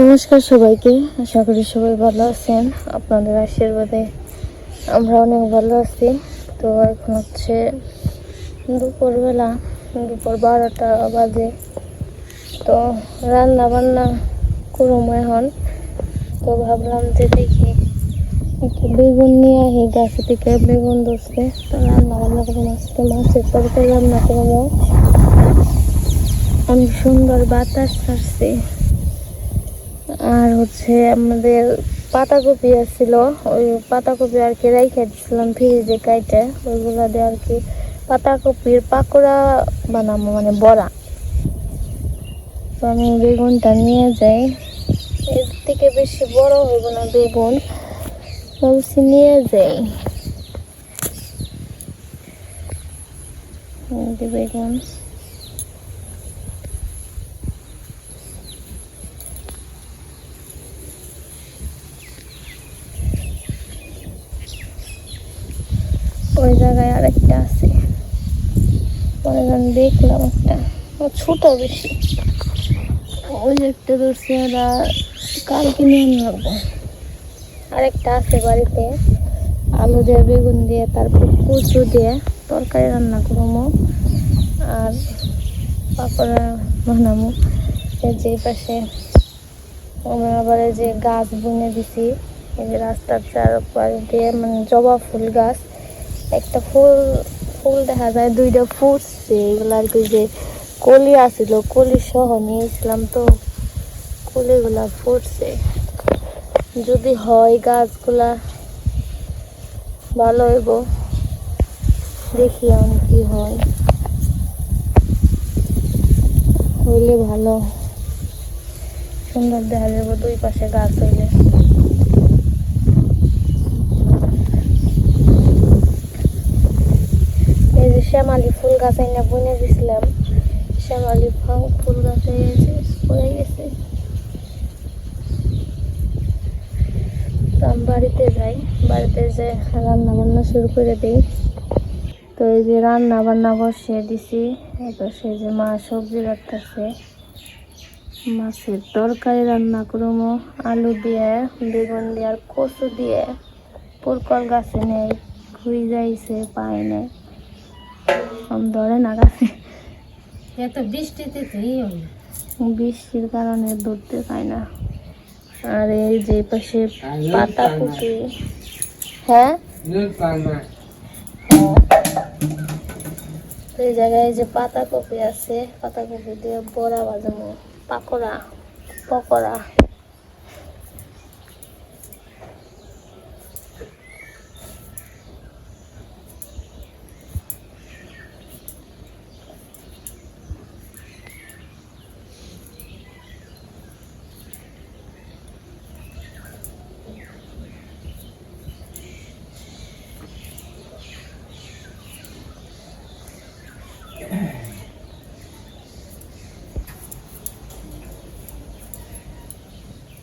নমস্কার সবাইকে, আশা করি সবাই ভালো আছেন। আপনাদের আশীর্বাদে আমরা অনেক ভালো আছি। তো এখন হচ্ছে দুপুরবেলা, দুপুর বারোটা বাজে। তো রান্না বান্না করুম এখন। তো ভাবলাম যে দেখি বেগুন নিয়ে আহি গাছ থেকে বেগুন ধরছে। তো রান্না বান্না করব আজকে, মাছের তরকারি রান্না করব আমি সুন্দর বাতাস ছাড়ছে। আর হচ্ছে আমাদের পাতাকপি আসছিল, ওই পাতাকপি আর কি রাইখে দিছিলাম ফ্রিজে কাইটে, ওইগুলো দিয়ে আর কি পাতাকপির পাকোড়া বানাবো মানে বড়া। তো আমি বেগুনটা নিয়ে যাই। এর থেকে বেশি বড় হইব না বেগুন। ভাবছি নিয়ে যাই। বেগুন। ওই জায়গায় আরেকটা আছে। পরে আমি দেখলাম একটা। ছোট বেশি। ওই একটা ধরছে ওরা কালকে নিয়ে নেব আরেকটা আছে বাড়িতে। আলু দিয়ে, বেগুন দিয়ে, তারপর কচু দিয়ে তরকারি রান্না করব। আর পাকোড়া বানাবো। যে পাশে আমরা আবার যে গাছ বুনে দিছি। এই যে রাস্তার চারপাশ দিয়ে মানে জবা ফুল গাছ। একটা ফুল ফুল দেখা যায়, দুইটা ফুটছে, এগুলো আর কি যে কলি আসছিল কলি সহ নিয়েছিলাম তো, কলিগুলা ফুটছে। যদি হয় গাছগুলা, ভালো হইব। দেখি এখন কি হয়। হইলে ভালো। সুন্দর দেখা যাব দুই পাশে গাছ হইলে এই যে শ্যামালি ফুল গাছ এনে বুনে দিছিলাম। শ্যামালি ফুল গাছ পড়ে গেছে তো বাড়িতে যাই, বাড়িতে যে রান্না বান্না শুরু করে দিই। তো এই যে রান্না বান্না বসিয়ে দিছি, এবার সে যে মা সবজি রাখতেছে মাছের তরকারি রান্না করব, আলু দিয়ে, বেগুন দিয়ে আর কচু দিয়ে। পুরকল গাছে নেই ঘুরে যাইছে, পায় নেই। ধরে না গাছে এত বৃষ্টিতে। বৃষ্টির কারণে ধরতে পায় না। আর এই যে পাশে পাতা কুপি হ্যাঁ? হ্যাঁ। এই জায়গায় যে পাতা কপি আছে পাতা কপি দিয়ে বড়া বাজানো পাকোড়া পকোড়া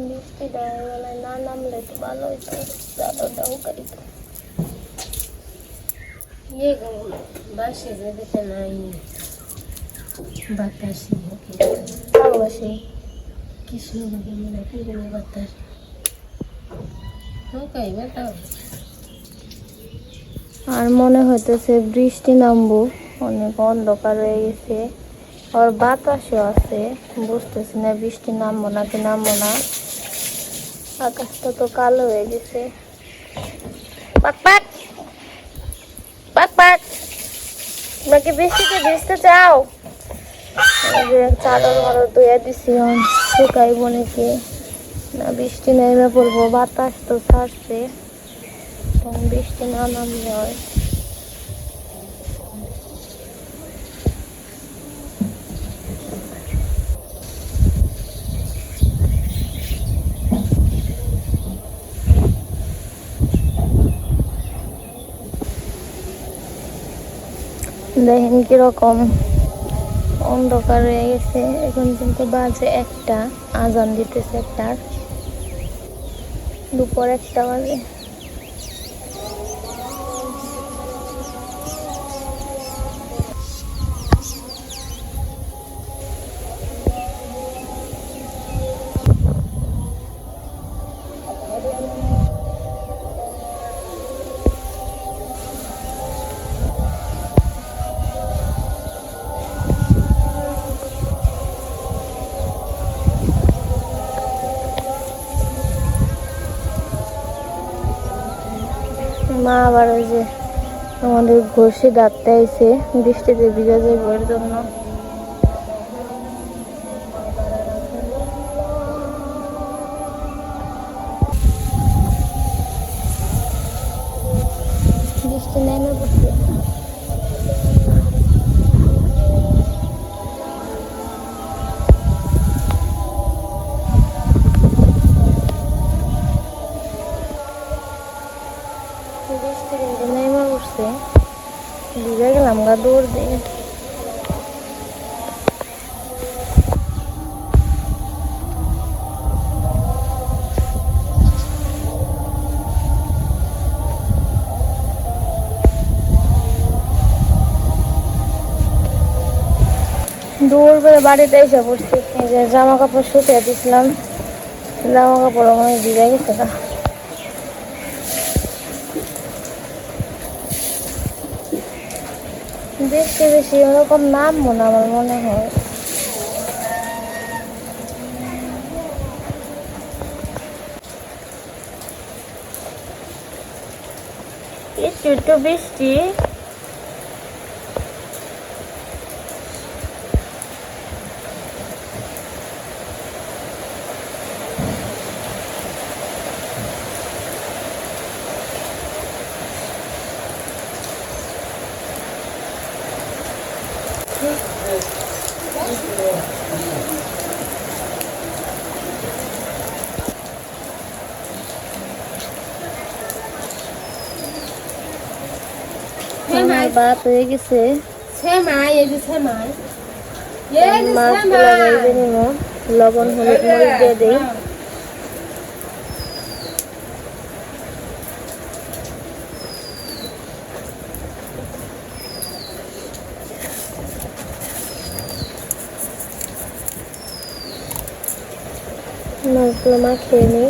বৃষ্টি বেলায় না বাতাসে ভালোবাসি মনে বাতাস আর মনে হইতেছে বৃষ্টি নামবো অনেক অন্ধকার হয়ে গেছে। আর বাতাসও আছে বুঝতেছি না বৃষ্টি নামবো না কি নামবো না। আকাশটা তো কালো হয়ে গেছে। পাক পাক। পাক পাক। তোমরা বৃষ্টিতে ভিজতে চাও? চাদর মাদর ধুয়ে দিছি শুকাই শুকাইবো নাকি? না, বৃষ্টি নেমে পড়ব, বাতাস তো ছাড়ছে। তখন বৃষ্টি না নামলে হয়। দেখেন কীরকম অন্ধকার হয়ে গেছে। এখন কিন্তু বাজে একটা, আজান দিতেছে একটা দুপুর একটা বাজে। আমাদের ঘষে দাঁড়তে আইছে বৃষ্টিতে ভিজা এর জন্য বাড়িতে এসে পড়ছি যে জামা কাপড় শুকিয়ে দিছিলাম। জামা কাপড় আমার ভিজে গেছে গা। বেশি ওরকম নামবো না আমার মনে হয়। একটু একটু বৃষ্টি। আমার হয়ে গেছে। মাছগুলো নিব লবণ হলুদ মরিচ দিয়ে দিই। মাছগুলো মাখিয়ে নিই।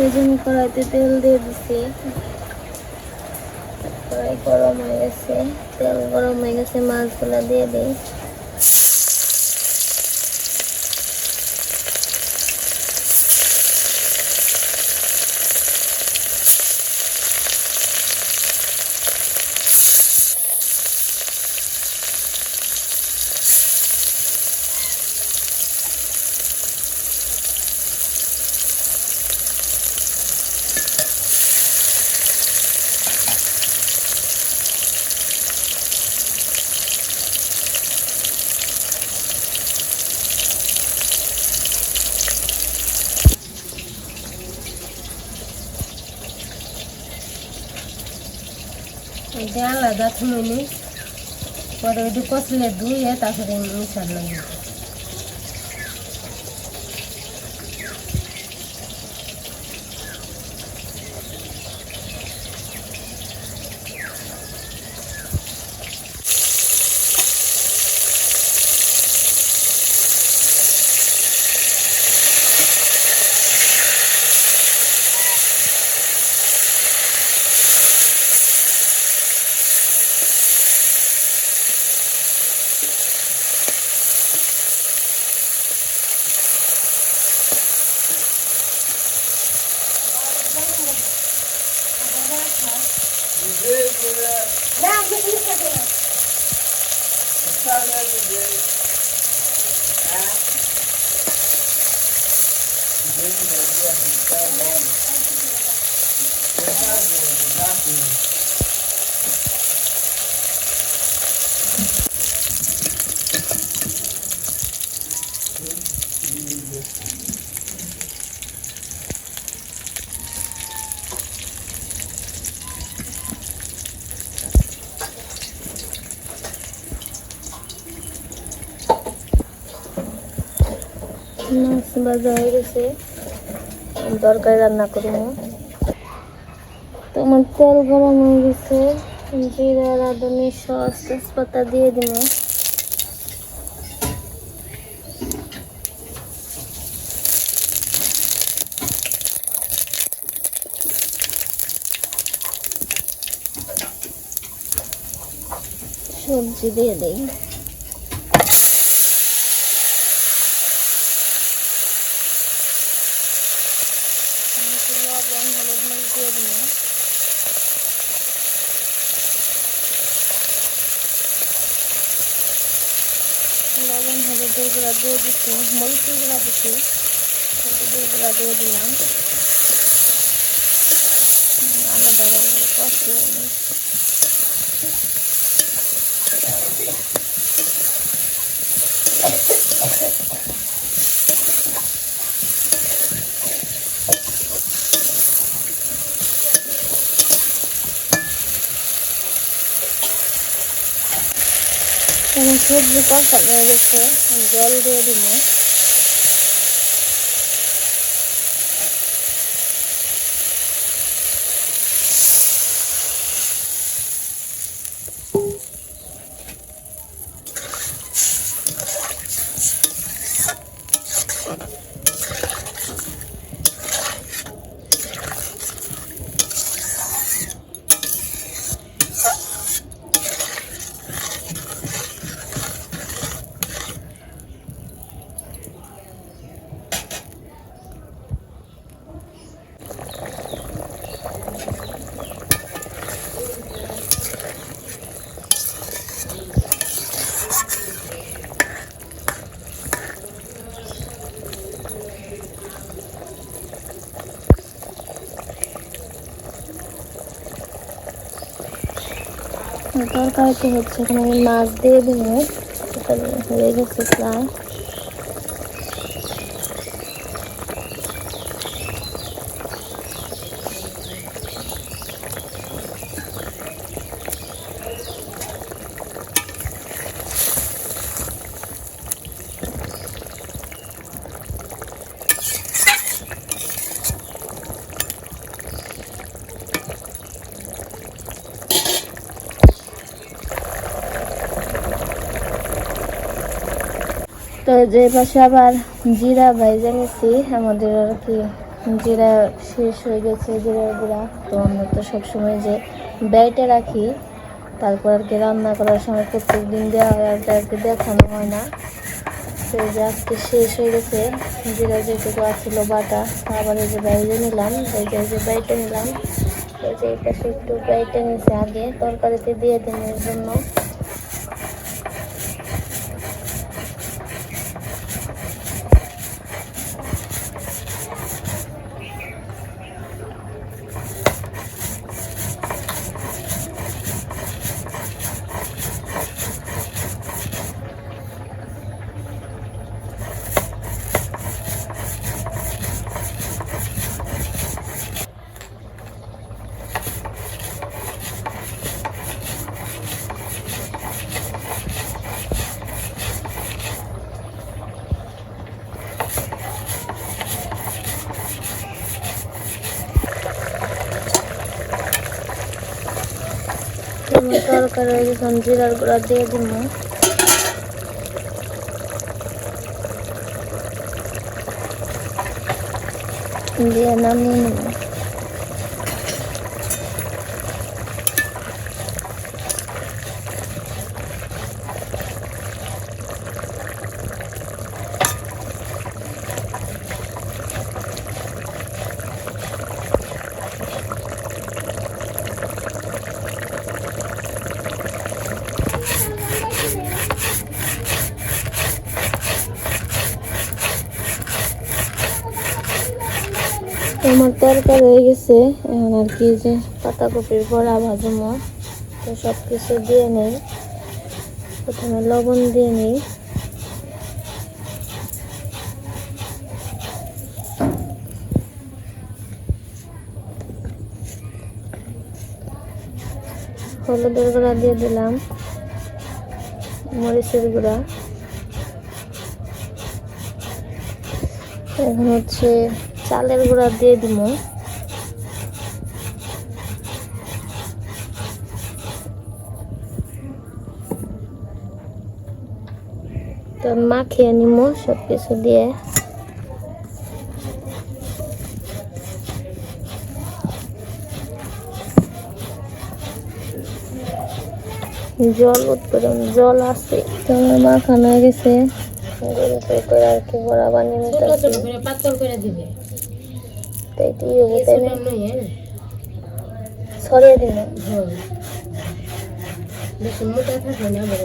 সেই জন্য কড়াইতে তেল দিয়ে দিছি। কড়াই গরম হয়ে গেছে। তেল গরম হয়ে গেছে, মাছগুলো দিয়ে দিই। এটা আলাদা নিই। পরে ওইটা কষলে ধুয়ে তারপরে মিশার ভাজা হয়ে গেছে তরকারি রান্না করব তোমার তেল গরম হয়ে গেছে। জিরা, রাঁধুনি, সস, তেজপাতা দিয়ে দিব। সবজি দিয়ে দিই লবণ হলুদ মরিচ দিয়ে দিই লবণ হলুদের গুঁড়া দিয়ে দিচ্ছি মরিচের গুঁড়া দিচ্ছি হলুদের গুঁড়া দিয়ে দিলাম। আমি দাদা কষ্ট এখন সবজি কষা হয়ে গেছে জল দিয়ে দিব। তরকারিতে হচ্ছে এখানে আমি মাছ দিয়ে দিব এটা হয়ে গেছে প্রায় যে পাশে আবার জিরা ভাইজা নিছি, আমাদের আর কি জিরা শেষ হয়ে গেছে জিরা গুঁড়া। তো আমরা তো সবসময় যে বেটে রাখি, তারপর আর কি রান্না করার সময় প্রত্যেক দিন দেওয়া হয়, আর কি দেখানো হয় না। তো যে আজকে শেষ হয়ে গেছে, জিরা যেটুকু আছিল বাটা আবার এই যে বাইরে নিলাম, এই যে যে বাইটে নিলাম। এই যে এটা একটু বাইটে নিছে আগে, তরকারিতে দিয়ে দিনের জন্য। তরকারি আমি জিরার গুঁড়া দিয়ে দিব দিয়ে নামিয়ে নেব আমার তরকারি হয়ে গেছে এখন আর কি যে পাতাকপির বড়া ভাজমো তো সব কিছু দিয়ে নেই। প্রথমে লবণ দিয়ে নিই। হলুদের গুঁড়া দিয়ে দিলাম। মরিচের গুঁড়া। এখন হচ্ছে চালের গুঁড়া দিয়ে দিব। তো মাখিয়ে নিব সব কিছু দিয়ে। জল উৎপাদন জল আছে তো আমার মাখানো হয়ে গেছে। গরু করে আর কি বড়া বানিয়ে ছোট নিতে ছোট করে পাতল করে দিবে। তাই কি হব এই তাই ছোট না নয় হ্যাঁ। ছড়িয়ে দিন। বেশি মোটা থাকবে না বড়।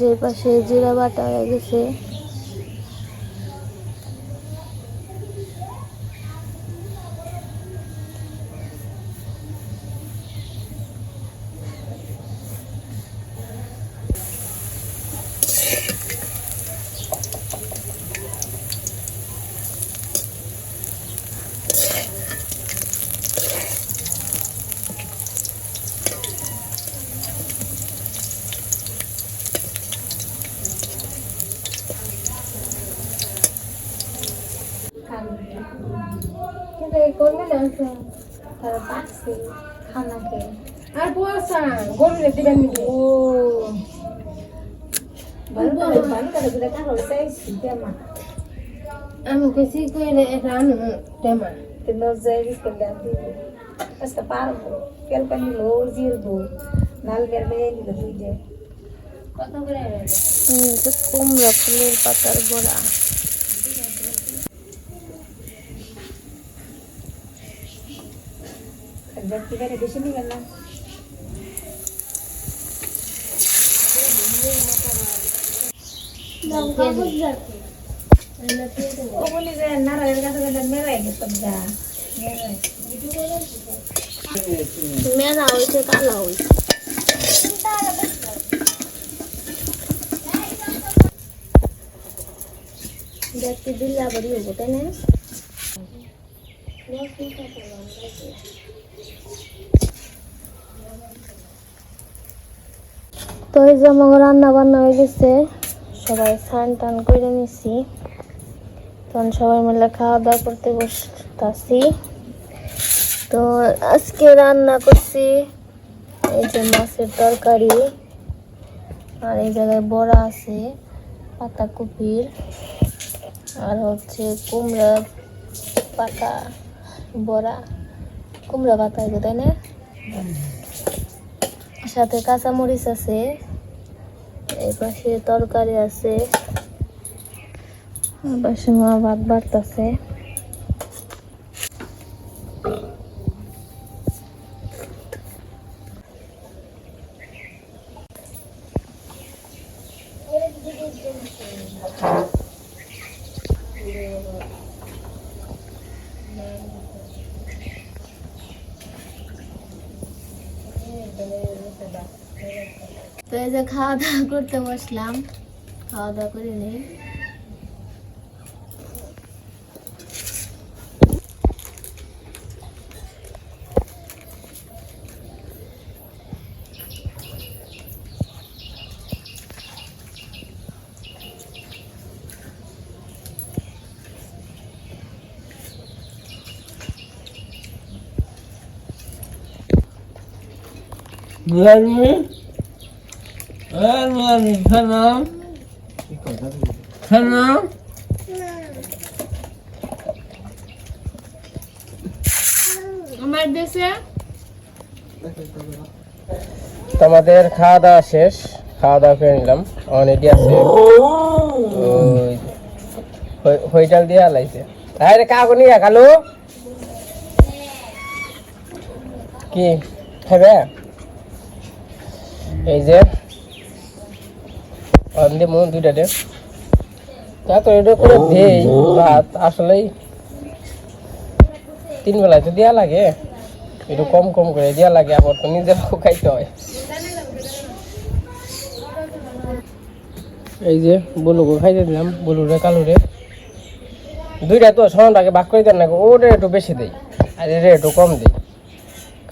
যে পাশে জিরা বাটা হয়ে গেছে কিন্তু এই করবে না তারা পাকছে খানা খেয়ে। আর বসা গরুরে দিবেন ও আমি কইছি কইলে রানু টেমা কিন্তু যাই করলে আমি আজকে পারব। কেল পানি লো জিরবো। নাল দুই যে কত করে কুমড়া ফুলের পাতার গোড়া বেশি নিবেন না ওগুলি যে নারায়ণের কাছে গেলে মেলাই গেতাম যা মেলা হয়েছে কালা হয়েছে দেখতে দিল্লা বাড়ি হব তাই না তো এই যে রান্না বান্না হয়ে গেছে। সবাই স্নান টান করে নিছি। তখন সবাই মিলে খাওয়া দাওয়া করতে বসতেছি। তো আজকে রান্না করছি। এই যে মাছের তরকারি। আর এই জায়গায় বড়া আছে, পাতা পাতাকপির আর হচ্ছে কুমড়া পাতা, বড়া। কুমড়া পাতা এগুলো, তাই না? সাথে কাঁচামরিচ আছে। এই পাশে তরকারি আছে। এপাশে মা ভাত বাড়তেছে। তো এই যে খাওয়া দাওয়া করতে বসলাম খাওয়া দাওয়া করে নেই Let. তোমাদের খাওয়া দাওয়া শেষ, খাওয়া দাওয়া করে নিলাম। অনেকই আছে। হইটাল দিয়ে হালাইছে আরে কাকু নিয়ে কালু। কি খাবে এই যে অন্ধে মন দুইটা দে তা তো এটা করে দেই ভাত আসলেই তিন বেলায় তো দেওয়া লাগে। একটু কম কম করে দেওয়া লাগে আবার তো নিজেরাও খাইতে হয়। এই যে বলুকে খাইতে দিলাম বলুরে কালুরে। দুইটা তো সমানটাকে ভাগ করে দেন না ওটা একটু বেশি দেই আর এটা একটু কম দিই।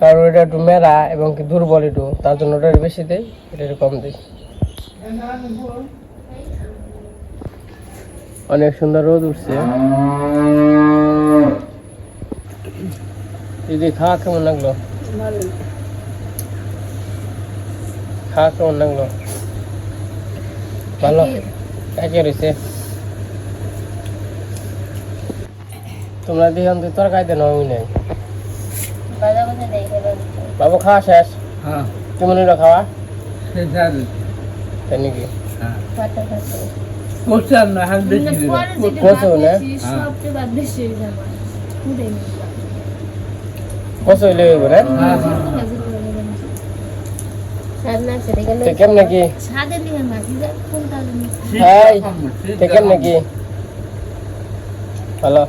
কারণ এটা একটু মেরা এবং কি দুর্বল একটু তার জন্য ওটা বেশি দেই এটা একটু কম দিই। অনেক সুন্দর রোদ উঠছে। দিদি খাওয়া কেমন লাগল? খাওয়া কেমন লাগল? ভালো? কাকে রয়েছে তোমরা দেখলাম তুই তরকারি দেন আমি নেই। বাবু খাওয়া শেষ? হ্যাঁ। কেমন হলো খাওয়া? তাই নাকি? হ্যাঁ। ফাটা কোশ্চেন না হাত বেশি কচু না? হ্যাঁ। হয়ে কত হইলে হইব না? হ্যাঁ হ্যাঁ কেমন ভালো।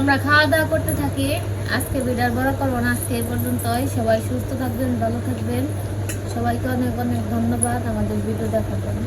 আমরা খাওয়া দাওয়া করতে থাকি। আজকে ভিডিওর বড় করব না, আজকে এই পর্যন্তই। সবাই সুস্থ থাকবেন, ভালো থাকবেন। সবাইকে অনেক অনেক ধন্যবাদ আমাদের ভিডিও দেখার জন্য।